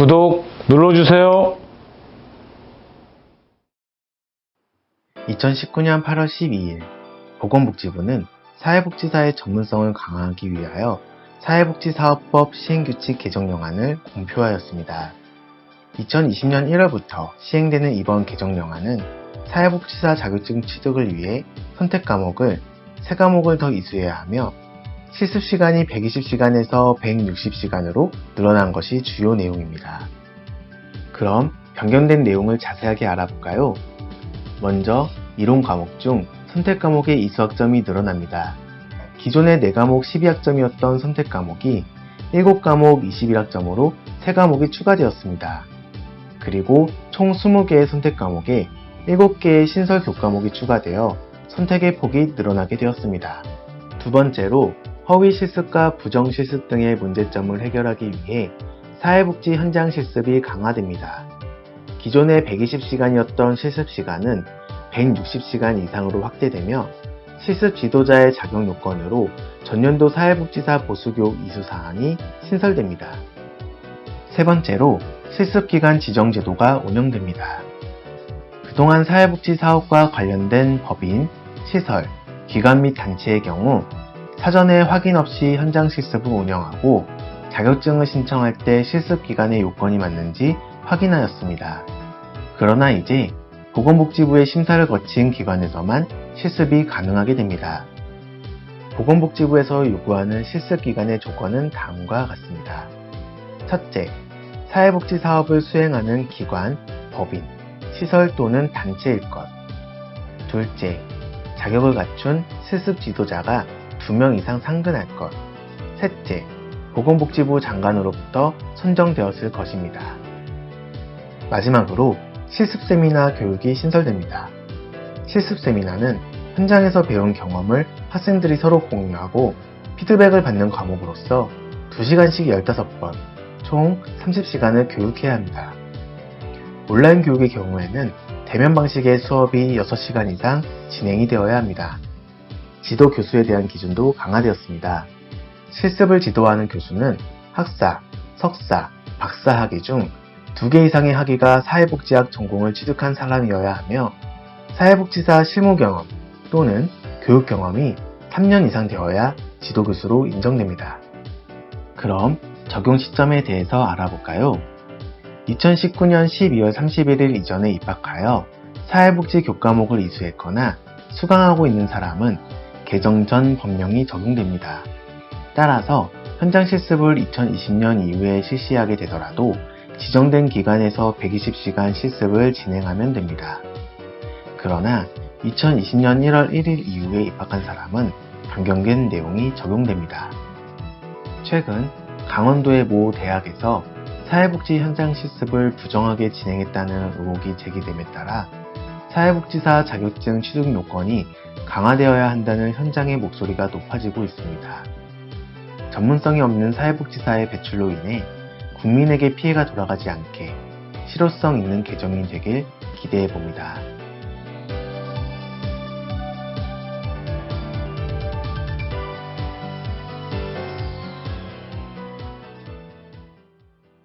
구독 눌러주세요. 2019년 8월 12일 보건복지부는 사회복지사의 전문성을 강화하기 위하여 사회복지사업법 시행규칙 개정령안을 공표하였습니다. 2020년 1월부터 시행되는 이번 개정령안은 사회복지사 자격증 취득을 위해 선택 과목을 3과목을 더 이수해야 하며 실습 시간이 120시간에서 160시간으로 늘어난 것이 주요 내용입니다. 그럼 변경된 내용을 자세하게 알아볼까요? 먼저 이론 과목 중 선택 과목의 이수학점이 늘어납니다. 기존의 4과목 12학점이었던 선택 과목이 7과목 21학점으로 3과목이 추가되었습니다. 그리고 총 20개의 선택 과목에 7개의 신설 교과목이 추가되어 선택의 폭이 늘어나게 되었습니다. 두 번째로 허위 실습과 부정 실습 등의 문제점을 해결하기 위해 사회복지 현장 실습이 강화됩니다. 기존의 120시간이었던 실습 시간은 160시간 이상으로 확대되며 실습 지도자의 자격 요건으로 전년도 사회복지사 보수교육 이수 사항이 신설됩니다. 세 번째로 실습 기간 지정 제도가 운영됩니다. 그동안 사회복지 사업과 관련된 법인, 시설, 기관 및 단체의 경우 사전에 확인 없이 현장 실습을 운영하고 자격증을 신청할 때 실습 기간의 요건이 맞는지 확인하였습니다. 그러나 이제 보건복지부의 심사를 거친 기관에서만 실습이 가능하게 됩니다. 보건복지부에서 요구하는 실습 기간의 조건은 다음과 같습니다. 첫째, 사회복지 사업을 수행하는 기관, 법인, 시설 또는 단체일 것. 둘째, 자격을 갖춘 실습 지도자가 2명 이상 상근할 것. 셋째, 보건복지부 장관으로부터 선정되었을 것입니다. 마지막으로 실습 세미나 교육이 신설됩니다. 실습 세미나는 현장에서 배운 경험을 학생들이 서로 공유하고 피드백을 받는 과목으로서 2시간씩 15번, 총 30시간을 교육해야 합니다. 온라인 교육의 경우에는 대면 방식의 수업이 6시간 이상 진행이 되어야 합니다. 지도 교수에 대한 기준도 강화되었습니다. 실습을 지도하는 교수는 학사, 석사, 박사 학위 중 2개 이상의 학위가 사회복지학 전공을 취득한 사람이어야 하며 사회복지사 실무 경험 또는 교육 경험이 3년 이상 되어야 지도교수로 인정됩니다. 그럼 적용 시점에 대해서 알아볼까요? 2019년 12월 31일 이전에 입학하여 사회복지 교과목을 이수했거나 수강하고 있는 사람은 개정 전 법령이 적용됩니다. 따라서 현장 실습을 2020년 이후에 실시하게 되더라도 지정된 기간에서 120시간 실습을 진행하면 됩니다. 그러나 2020년 1월 1일 이후에 입학한 사람은 변경된 내용이 적용됩니다. 최근 강원도의 모 대학에서 사회복지 현장 실습을 부정하게 진행했다는 의혹이 제기됨에 따라 사회복지사 자격증 취득 요건이 강화되어야 한다는 현장의 목소리가 높아지고 있습니다. 전문성이 없는 사회복지사의 배출로 인해 국민에게 피해가 돌아가지 않게 실효성 있는 개정이 되길 기대해 봅니다.